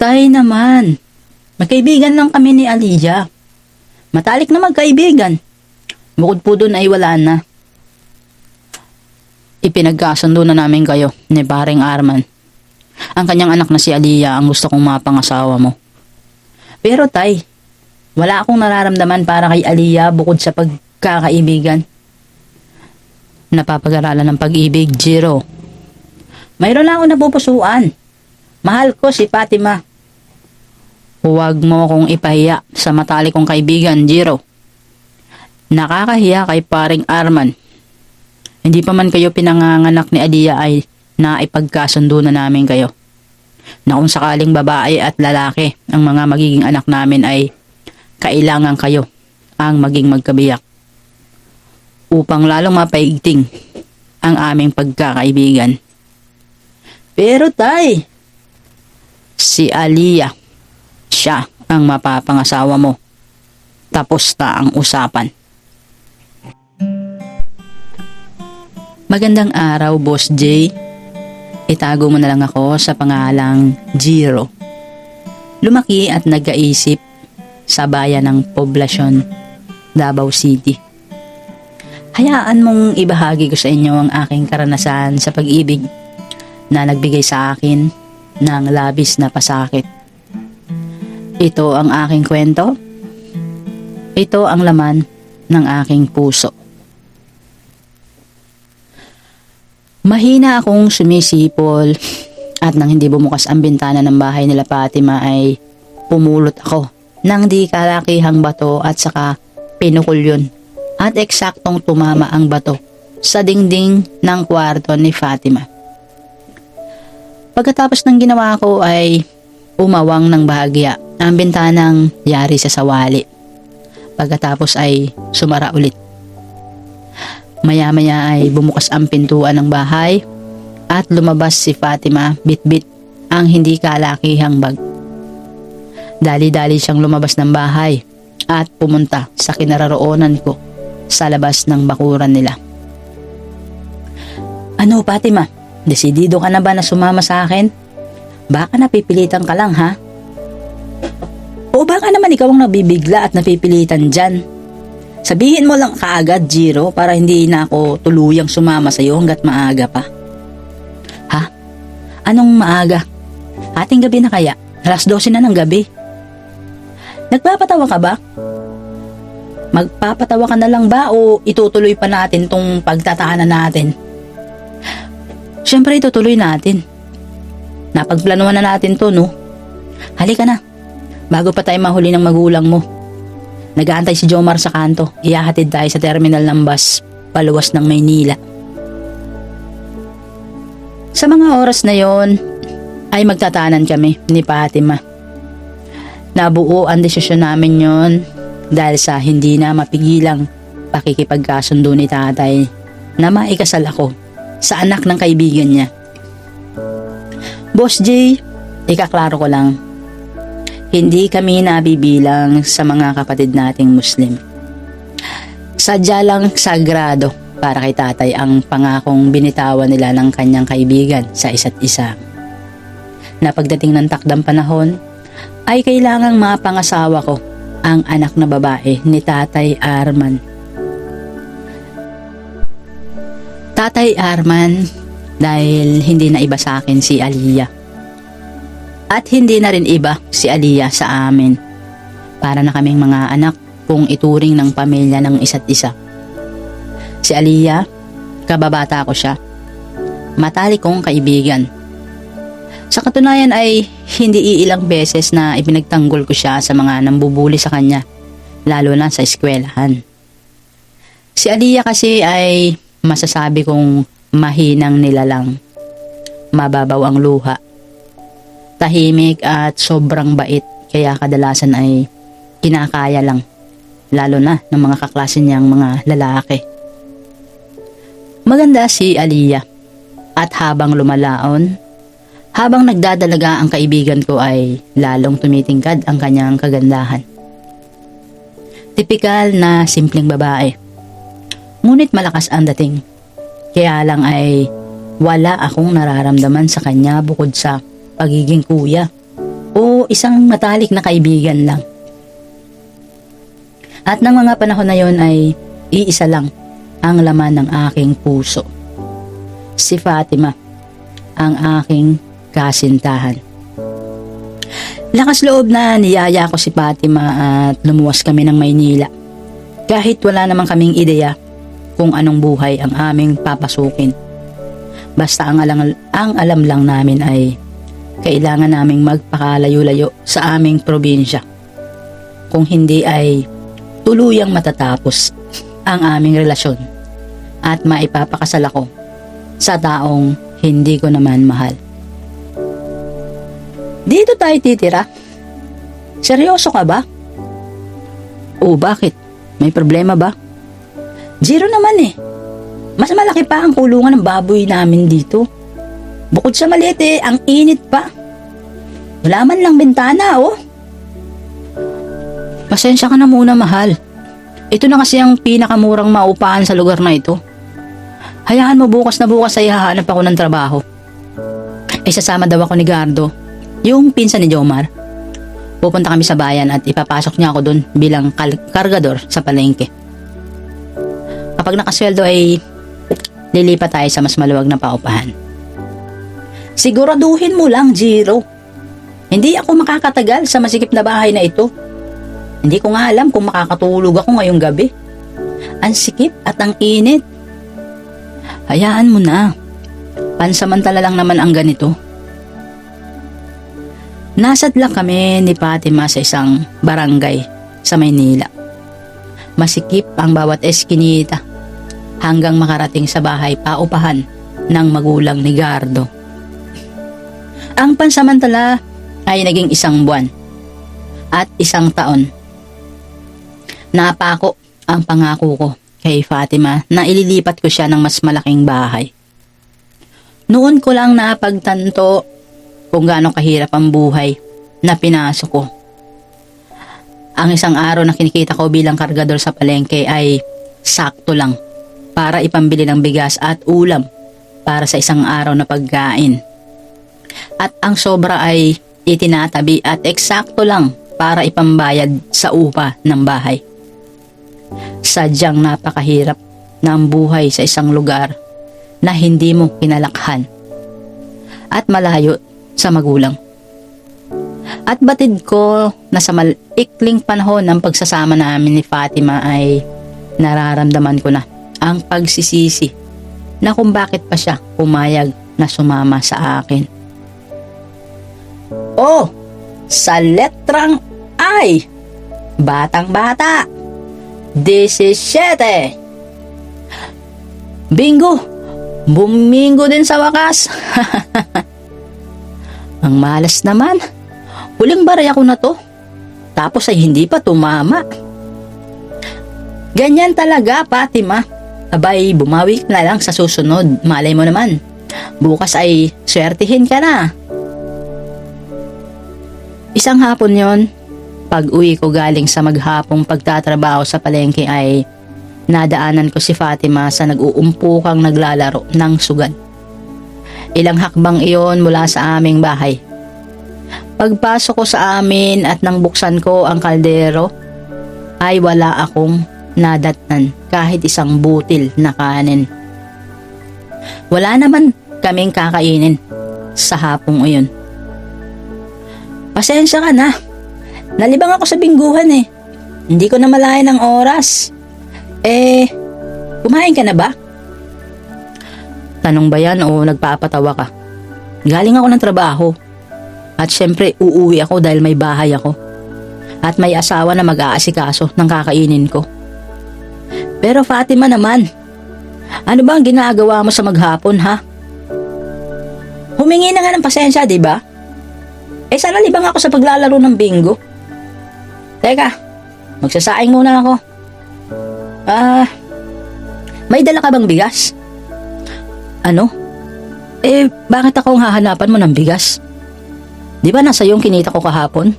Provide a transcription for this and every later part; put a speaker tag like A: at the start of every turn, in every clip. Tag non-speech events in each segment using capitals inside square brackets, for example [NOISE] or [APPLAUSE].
A: Tay naman. Magkaibigan lang kami ni Aliyah. Matalik na magkaibigan. Bukod po doon ay wala na. Ipinagkasundo na namin kayo ni paring Arman. Ang kanyang anak na si Aliyah ang gusto kong mapangasawa mo. Pero tay, wala akong nararamdaman para kay Aliyah bukod sa pagkakaibigan. Napapag-aralan ng pag-ibig, Jiro. Mayroon lang ako napupusuan. Mahal ko si Fatima. Huwag mo akong ipahiya sa matalik kong kaibigan, Jiro. Nakakahiya kay paring Arman. Hindi pa man kayo pinanganganak ni Adia ay naipagkasundo na namin kayo. Na kung sakaling babae at lalaki ang mga magiging anak namin ay kailangan kayo ang maging magkabiyak. Upang lalong mapaigting ang aming pagkakaibigan. Pero tay, si Aliyah, siya ang mapapangasawa mo. Tapos na ang usapan. Magandang araw, Boss J. Itago mo na lang ako sa pangalang Jiro. Lumaki at nag-aisip sa bayan ng poblasyon, Davao City. Hayaan mong ibahagi ko sa inyo ang aking karanasan sa pag-ibig na nagbigay sa akin ng labis na pasakit. Ito ang aking kwento. Ito ang laman ng aking puso. Mahina akong sumisipol at nang hindi bumukas ang bintana ng bahay nila Fatima ay pumulot ako ng di kalakihang bato at saka pinukul yun at eksaktong tumama ang bato sa dingding ng kwarto ni Fatima. Pagkatapos ng ginawa ko ay umawang ng bahagya ang bintanang yari sa sawali. Pagkatapos ay sumara ulit. Maya-maya ay bumukas ang pintuan ng bahay at lumabas si Fatima bitbit ang hindi kalakihang bag. Dali-dali siyang lumabas ng bahay at pumunta sa kinaroroonan ko sa labas ng bakuran nila. Ano Fatima? Desidido ka na ba na sumama sa akin? Baka napipilitan ka lang ha? O baka naman ikaw ang nabibigla at napipilitan dyan? Sabihin mo lang kaagad, Jiro, para hindi na ako tuluyang sumama sa'yo hanggat maaga pa. Ha? Anong maaga? Ating gabi na kaya? Alas 12 na ng gabi. Nagpapatawa ka ba? Magpapatawa ka na lang ba o itutuloy pa natin tong pagtatahanan natin? Siyempre itutuloy natin. Napagplanuhan na natin to, no? Halika na. Bago pa tayo mahuli ng magulang mo. Nagaantay si Jomar sa kanto. Iyahatid tayo sa terminal ng bus paluwas ng Maynila. Sa mga oras na yon ay magtatanan kami ni Fatima. Nabuo ang desisyon namin yon dahil sa hindi na mapigilang pakikipagkasundo ni tatay na maikasal ako sa anak ng kaibigan niya. Boss J, ikaklaro ko lang, hindi kami nabibilang sa mga kapatid nating Muslim. Sadya lang sagrado para kay tatay ang pangakong binitawan nila ng kanyang kaibigan sa isa't isa. Na pagdating ng takdang panahon, ay kailangang mapangasawa ko ang anak na babae ni Tatay Arman. Tatay Arman dahil hindi na iba sa akin si Aliyah. At hindi na rin iba si Aliyah sa amin. Para na kaming mga anak kung ituring ng pamilya ng isa't isa. Si Aliyah, kababata ko siya. Matalik kong kaibigan. Sa katunayan ay hindi iilang beses na ipinagtanggol ko siya sa mga nambubuli sa kanya, lalo na sa eskwelahan. Si Aliyah kasi ay masasabi kong mahinang nilalang. Mababaw ang luha. Tahimik at sobrang bait kaya kadalasan ay kinakaya lang. Lalo na ng mga kaklase niyang mga lalaki. Maganda si Aliyah. At habang lumalaon, habang nagdadalaga ang kaibigan ko ay lalong tumitingkad ang kanyang kagandahan. Tipikal na simpleng babae. Ngunit malakas ang dating. Kaya lang ay wala akong nararamdaman sa kanya bukod sa pagiging kuya o isang matalik na kaibigan lang. At ng mga panahon na yon ay iisa lang ang laman ng aking puso. Si Fatima, ang aking kasintahan. Lakas loob na niyaya ko si Fatima at lumuwas kami ng Maynila. Kahit wala namang kaming ideya kung anong buhay ang aming papasukin. Basta ang alam, ang alam lang namin ay kailangan naming magpakalayo-layo sa aming probinsya. Kung hindi ay tuluyang matatapos ang aming relasyon at maipapakasal ako sa taong hindi ko naman mahal. Dito tayo titira. Seryoso ka ba? O bakit? May problema ba? Zero naman eh. Mas malaki pa ang kulungan ng baboy namin dito. Bukod sa maliit ang init pa. Wala man lang bintana oh. Pasensya ka na muna mahal. Ito na kasi ang pinakamurang maupahan sa lugar na ito. Hayaan mo bukas na bukas ay hahanap ako ng trabaho. Ay sasama daw ako ni Gardo, yung pinsan ni Jomar. Pupunta kami sa bayan at ipapasok niya ako doon bilang kargador sa palengke. Kapag nakasweldo ay lilipat tayo sa mas maluwag na paupahan. Siguraduhin mo lang, Jiro. Hindi ako makakatagal sa masikip na bahay na ito. Hindi ko nga alam kung makakatulog ako ngayong gabi. Ang sikip at ang init. Hayaan mo na. Pansamantala lang naman ang ganito. Nasadlak kami ni Fatima sa isang barangay sa Maynila. Masikip ang bawat eskinita hanggang makarating sa bahay paupahan ng magulang ni Gardo. Ang pansamantala ay naging isang buwan at isang taon. Napako ang pangako ko kay Fatima na ililipat ko siya ng mas malaking bahay. Noon ko lang napagtanto kung gaano kahirap ang buhay na pinasok ko. Ang isang araw na kinikita ko bilang kargador sa palengke ay sakto lang para ipambili ng bigas at ulam para sa isang araw na pagkain. At ang sobra ay itinatabi at eksakto lang para ipambayad sa upa ng bahay. Sadyang napakahirap ng buhay sa isang lugar na hindi mo kinalakhan at malayo sa magulang. At batid ko na sa malikling panahon ng pagsasama namin ni Fatima ay nararamdaman ko na ang pagsisisi na kung bakit pa siya pumayag na sumama sa akin. Oh, sa letrang I, batang bata, 17. Bingo! Bumingo din sa wakas. [LAUGHS] Ang malas naman. Huling baray ako na to. Tapos ay hindi pa tumama. Ganyan talaga, Fatima. Abay, bumawi na lang sa susunod. Malay mo naman. Bukas ay swertihin ka na. Isang hapon yon, pag uwi ko galing sa maghapong pagtatrabaho sa palengke ay nadaanan ko si Fatima sa nag-uumpukang naglalaro ng sugal. Ilang hakbang iyon mula sa aming bahay. Pagpasok ko sa amin at nang buksan ko ang kaldero, ay wala akong nadatnan kahit isang butil na kanin. Wala naman kaming kakainin sa hapong iyon. Pasensya ka na. Nalibang ako sa bingguhan eh. Hindi ko na malayan ang oras. Eh, kumain ka na ba? Tanong ba yan o nagpapatawa ka? Galing ako ng trabaho. At syempre, uuwi ako dahil may bahay ako. At may asawa na mag-aasikaso ng kakainin ko. Pero Fatima naman, ano ba ang ginagawa mo sa maghapon ha? Humingi na nga ng pasensya, di ba? Eh sana libang ako sa paglalaro ng bingo. Teka, magsasaing muna ako. Ah, may dala ka bang bigas? Ano? Eh, bakit ako ang hahanapan mo ng bigas? Di ba nasa yung kinita ko kahapon?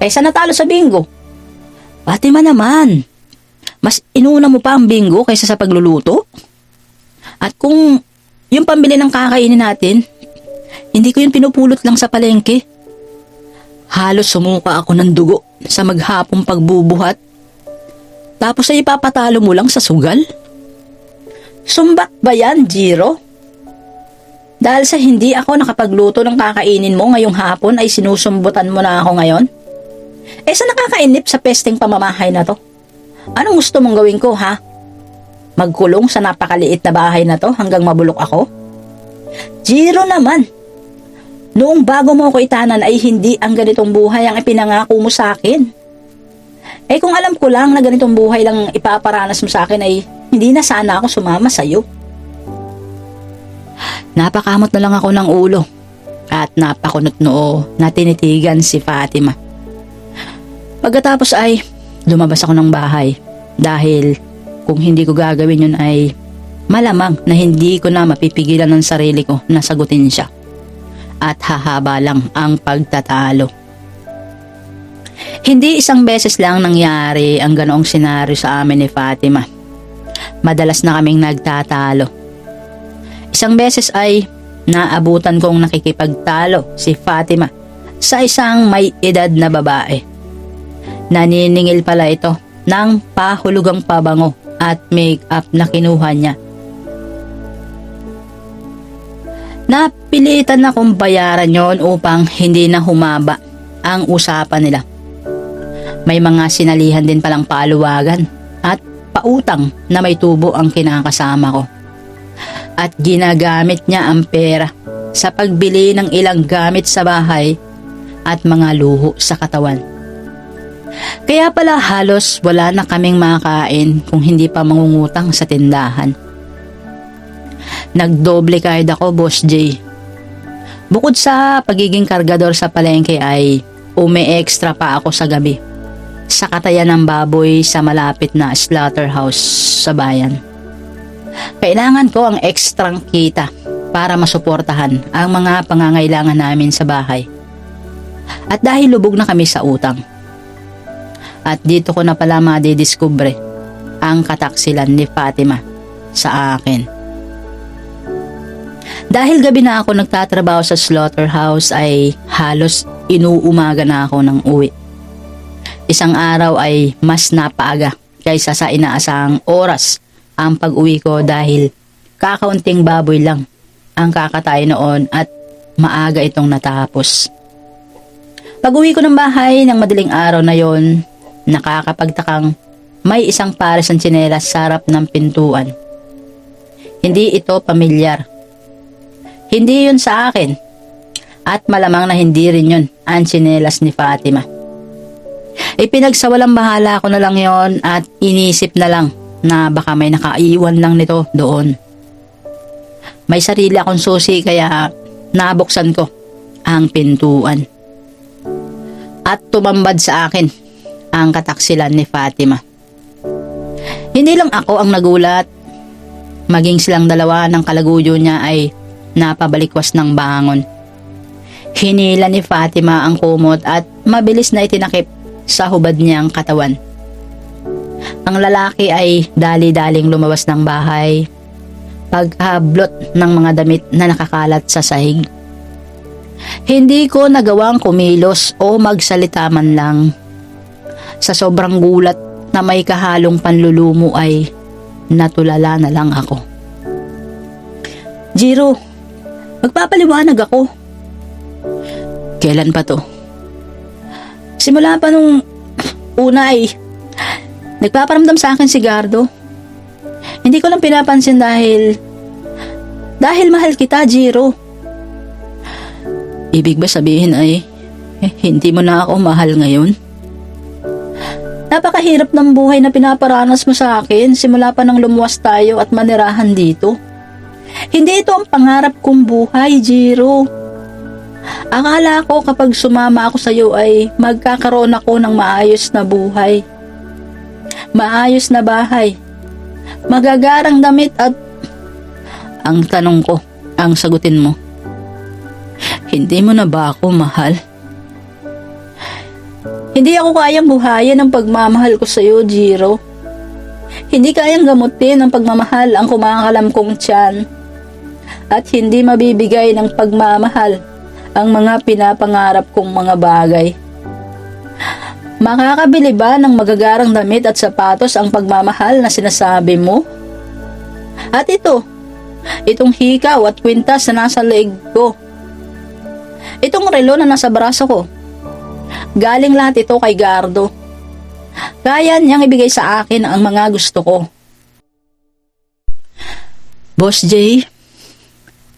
A: Eh, sa natalo sa bingo? Fatima naman, mas inuna mo pa ang bingo kaysa sa pagluluto? At kung yung pambili ng kakainin natin, hindi ko yun pinupulot lang sa palengke. Halos sumuka ako ng dugo sa maghapong pagbubuhat. Tapos ay ipapatalo mo lang sa sugal? Sumbat ba yan, Jiro? Dahil sa hindi ako nakapagluto ng kakainin mo ngayong hapon ay sinusumbutan mo na ako ngayon? Eh sa nakakainip sa pesteng pamamahay na to? Anong gusto mong gawin ko, ha? Magkulong sa napakaliit na bahay na to hanggang mabulok ako? Jiro naman! Noong bago mo ako itanan ay hindi ang ganitong buhay ang ipinangako mo sa akin. Eh kung alam ko lang na ganitong buhay lang ipaparanas mo sa akin ay hindi na sana ako sumama sa'yo. Napakamot na lang ako ng ulo at napakunot noo na tinitigan si Fatima. Pagkatapos ay lumabas ako ng bahay dahil kung hindi ko gagawin yun ay malamang na hindi ko na mapipigilan ng sarili ko na sagutin siya at hahaba lang ang pagtatalo. Hindi isang beses lang nangyari ang ganoong senaryo sa amin ni Fatima. Madalas na kaming nagtatalo. Isang beses ay naabutan kong nakikipagtalo si Fatima sa isang may edad na babae. Naniningil pala ito ng pahulugang pabango at make-up na kinuha niya. Napilitan akong bayaran yon upang hindi na humaba ang usapan nila. May mga sinalihan din palang paluwagan at pautang na may tubo ang kinakasama ko. At ginagamit niya ang pera sa pagbili ng ilang gamit sa bahay at mga luho sa katawan. Kaya pala halos wala na kaming makain kung hindi pa mangungutang sa tindahan. Nagdoble kahit ako, Boss J. Bukod sa pagiging kargador sa palengke ay umi-extra pa ako sa gabi sa katayan ng baboy sa malapit na slaughterhouse sa bayan. Kailangan ko ang ekstrang kita para masuportahan ang mga pangangailangan namin sa bahay. At dahil lubog na kami sa utang. At dito ko na pala madidiskubre ang kataksilan ni Fatima sa akin. Dahil gabi na ako nagtatrabaho sa slaughterhouse ay halos inuumaga na ako ng uwi. Isang araw ay mas napaaga kaysa sa inaasahang oras ang pag-uwi ko dahil kakaunting baboy lang ang kakatay noon at maaga itong natapos. Pag-uwi ko ng bahay ng madaling araw na yon, nakakapagtakang may isang pares ng tsinelas sa harap ng pintuan. Hindi ito pamilyar hindi yun sa akin. At malamang na hindi rin yun ang tsinelas ni Fatima. Ipinagsawalang bahala ko na lang yon at inisip na lang na baka may nakaiwan lang nito doon. May sarili akong susi kaya nabuksan ko ang pintuan. At tumambad sa akin ang kataksilan ni Fatima. Hindi lang ako ang nagulat. Maging silang dalawa ng kalaguyo niya ay napabalikwas ng bangon. Hinila ni Fatima ang kumot at mabilis na itinakip sa hubad niyang katawan. Ang lalaki ay dali-daling lumabas ng bahay paghablot ng mga damit na nakakalat sa sahig. Hindi ko nagawang kumilos o magsalita man lang. Sa sobrang gulat na may kahalong panlulumo ay natulala na lang ako. Jiro, Magpapaliwanag ako. Kailan pa to? Simula pa nung una ay nagpaparamdam sa akin si Gardo. Hindi ko lang pinapansin dahil dahil mahal kita, Jiro. Ibig ba sabihin ay eh, hindi mo na ako mahal ngayon? Napakahirap ng buhay na pinaparanas mo sa akin simula pa nang lumuwas tayo at manirahan dito. Hindi ito ang pangarap kong buhay, Jiro. Akala ko kapag sumama ako sa iyo ay magkakaroon ako ng maayos na buhay. Maayos na bahay. Magagarang damit at... Ang tanong ko, ang sagutin mo. Hindi mo na ba ako mahal? Hindi ako kayang buhayin ang pagmamahal ko sa iyo, Jiro. Hindi kayang gamutin ang pagmamahal ang kumakalam kong tiyan at hindi mabibigay ng pagmamahal ang mga pinapangarap kong mga bagay. Makakabili ba ng magagarang damit at sapatos ang pagmamahal na sinasabi mo? At ito, itong hikaw at kwintas na nasa leeg ko. Itong relo na nasa braso ko. Galing lahat ito kay Gardo. Kaya niyang ibigay sa akin ang mga gusto ko. Boss Jay,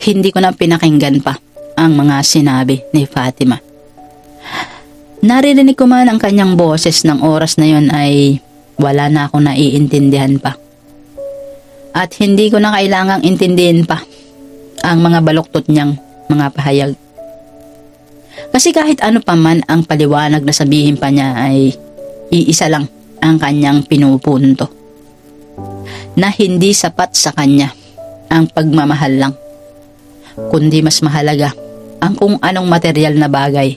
A: hindi ko na pinakinggan pa ang mga sinabi ni Fatima. Naririnig ko man ang kanyang boses ng oras na yon ay wala na akong naiintindihan pa. At hindi ko na kailangang intindihin pa ang mga baluktot niyang mga pahayag. Kasi kahit ano pa man ang paliwanag na sabihin pa niya ay iisa lang ang kanyang pinupunto. Na hindi sapat sa kanya ang pagmamahal lang. Kundi mas mahalaga ang kung anong material na bagay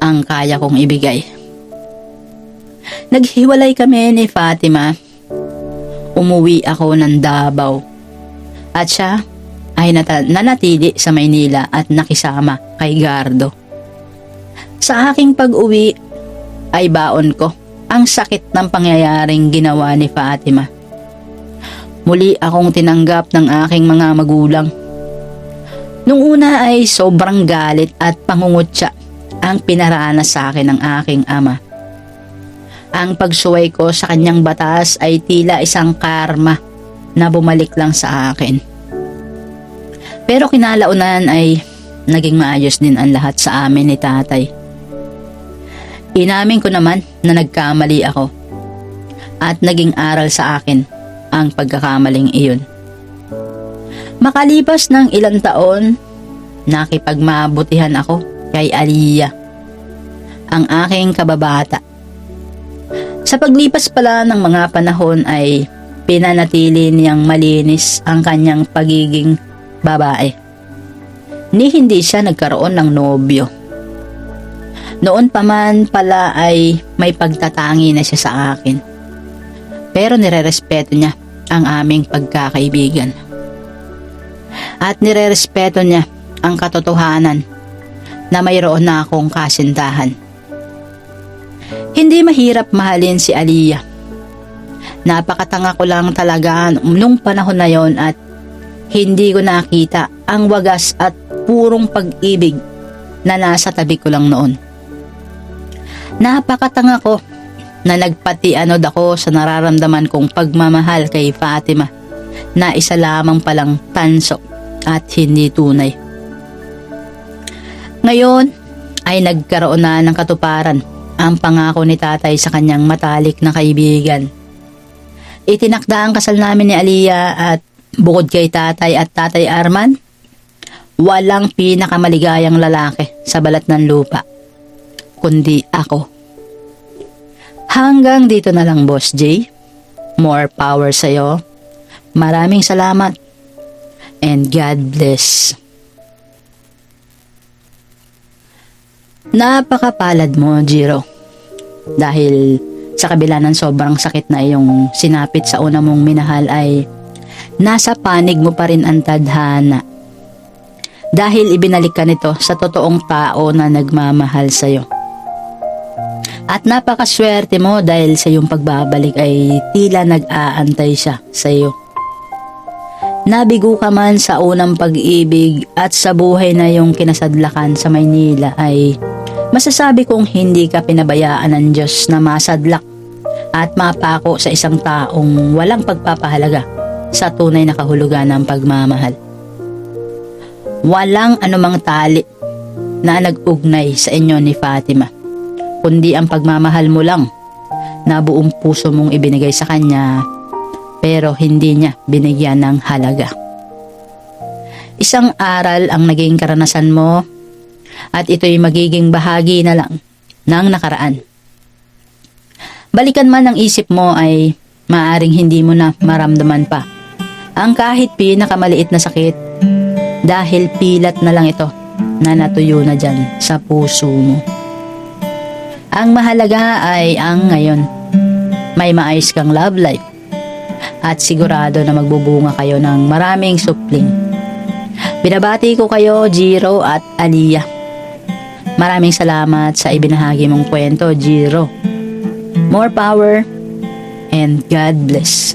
A: ang kaya kong ibigay. Naghiwalay kami ni Fatima. Umuwi ako ng Davao. At siya ay nanatili sa Maynila at nakisama kay Gardo. Sa aking pag-uwi ay baon ko ang sakit ng pangyayaring ginawa ni Fatima. Muli akong tinanggap ng aking mga magulang. Nung una ay sobrang galit at pangungutya ang pinaranas sa akin ng aking ama. Ang pagsuway ko sa kanyang batas ay tila isang karma na bumalik lang sa akin. Pero kinalaunan ay naging maayos din ang lahat sa amin ni tatay. Inamin ko naman na nagkamali ako at naging aral sa akin ang pagkakamaling iyon. Makalipas ng ilang taon, nakipagmabutihan ako kay Aliyah, ang aking kababata. Sa paglipas pala ng mga panahon ay pinanatili niyang malinis ang kanyang pagiging babae. Ni hindi siya nagkaroon ng nobyo. Noon pa man pala ay may pagtatangi na siya sa akin. Pero nirerespeto niya ang aming pagkakaibigan. At nirerespeto niya ang katotohanan na mayroon na akong kasintahan. Hindi mahirap mahalin si Aliyah. Napakatanga ko lang talaga nung panahon na yon at hindi ko nakita ang wagas at purong pag-ibig na nasa tabi ko lang noon. Napakatanga ko na nagpatianod ako sa nararamdaman kong pagmamahal kay Fatima na isa lamang palang tanso at hindi tunay. Ngayon ay nagkaroon na ng katuparan ang pangako ni tatay sa kanyang matalik na kaibigan. Itinakda ang kasal namin ni Aliyah at bukod kay tatay at tatay Arman, walang pinakamaligayang lalaki sa balat ng lupa, kundi ako. Hanggang dito na lang, Boss J. More power sa'yo. Maraming salamat. And God bless. Napakapalad mo, Jiro. Dahil sa kabila ng sobrang sakit na iyong sinapit sa una mong minahal ay nasa panig mo pa rin ang tadhana. Dahil ibinalik ka nito sa totoong tao na nagmamahal sa'yo. At napakaswerte mo dahil sa iyong pagbabalik ay tila nag-aantay siya sa iyo. Nabigo ka man sa unang pag-ibig at sa buhay na iyong kinasadlakan sa Maynila ay masasabi kong hindi ka pinabayaan ng Diyos na masadlak at mapako sa isang taong walang pagpapahalaga sa tunay na kahulugan ng pagmamahal. Walang anumang tali na nag-ugnay sa inyo ni Fatima kundi ang pagmamahal mo lang na buong puso mong ibinigay sa kanya pero hindi niya binigyan ng halaga. Isang aral ang naging karanasan mo at ito'y magiging bahagi na lang ng nakaraan. Balikan man ang isip mo ay maaring hindi mo na maramdaman pa ang kahit pinakamaliit na sakit dahil pilat na lang ito na natuyo na dyan sa puso mo. Ang mahalaga ay ang ngayon. May maayos kang love life. At sigurado na magbubunga kayo ng maraming supling. Binabati ko kayo, Jiro at Aliyah. Maraming salamat sa ibinahagi mong kwento, Jiro. More power and God bless.